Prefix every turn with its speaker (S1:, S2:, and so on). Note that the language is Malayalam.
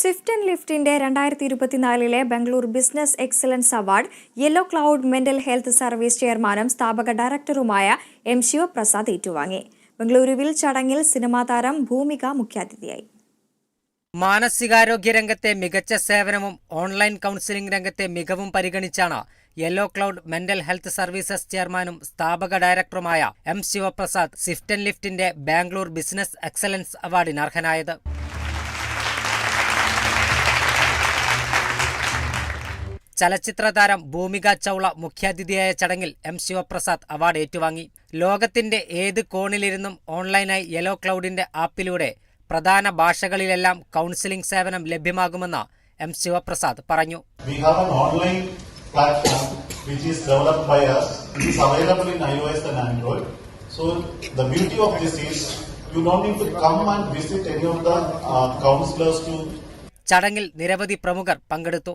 S1: സ്വിഫ്റ്റ് ആൻഡ് ലിഫ്റ്റിന്റെ രണ്ടായിരത്തി ഇരുപത്തിനാലിലെ Bangalore business excellence award yellow cloud mental health service ചെയർമാനും സ്ഥാപക ഡയറക്ടറുമായ എം ശിവപ്രസാദ് ഏറ്റുവാങ്ങി. ബംഗളൂരുവിൽ ചടങ്ങിൽ സിനിമാ താരം ഭൂമിക മുഖ്യാതിഥിയായി.
S2: മാനസികാരോഗ്യ രംഗത്തെ മികച്ച സേവനവും ഓൺലൈൻ കൗൺസിലിംഗ് രംഗത്തെ മികവും പരിഗണിച്ചാണ് yellow cloud mental health services ചെയർമാനും സ്ഥാപക ഡയറക്ടറുമായ എം ശിവപ്രസാദ് സ്വിഫ്റ്റ് ആൻഡ് ലിഫ്റ്റിന്റെ ബാംഗ്ലൂർ ബിസിനസ് എക്സലൻസ് അവാർഡിന് അർഹനായത്. ചലച്ചിത്ര താരം ഭൂമിക ചൗള മുഖ്യാതിഥിയായ ചടങ്ങിൽ എം ശിവപ്രസാദ് അവാർഡ് ഏറ്റുവാങ്ങി. ലോകത്തിന്റെ ഏത് കോണിലിരുന്നും ഓൺലൈനായി യെലോ ക്ലൗഡിന്റെ ആപ്പിലൂടെ പ്രധാന ഭാഷകളിലെല്ലാം കൗൺസിലിംഗ് സേവനം ലഭ്യമാകുമെന്ന് എം ശിവപ്രസാദ് പറഞ്ഞു. ചടങ്ങിൽ നിരവധി പ്രമുഖർ പങ്കെടുത്തു.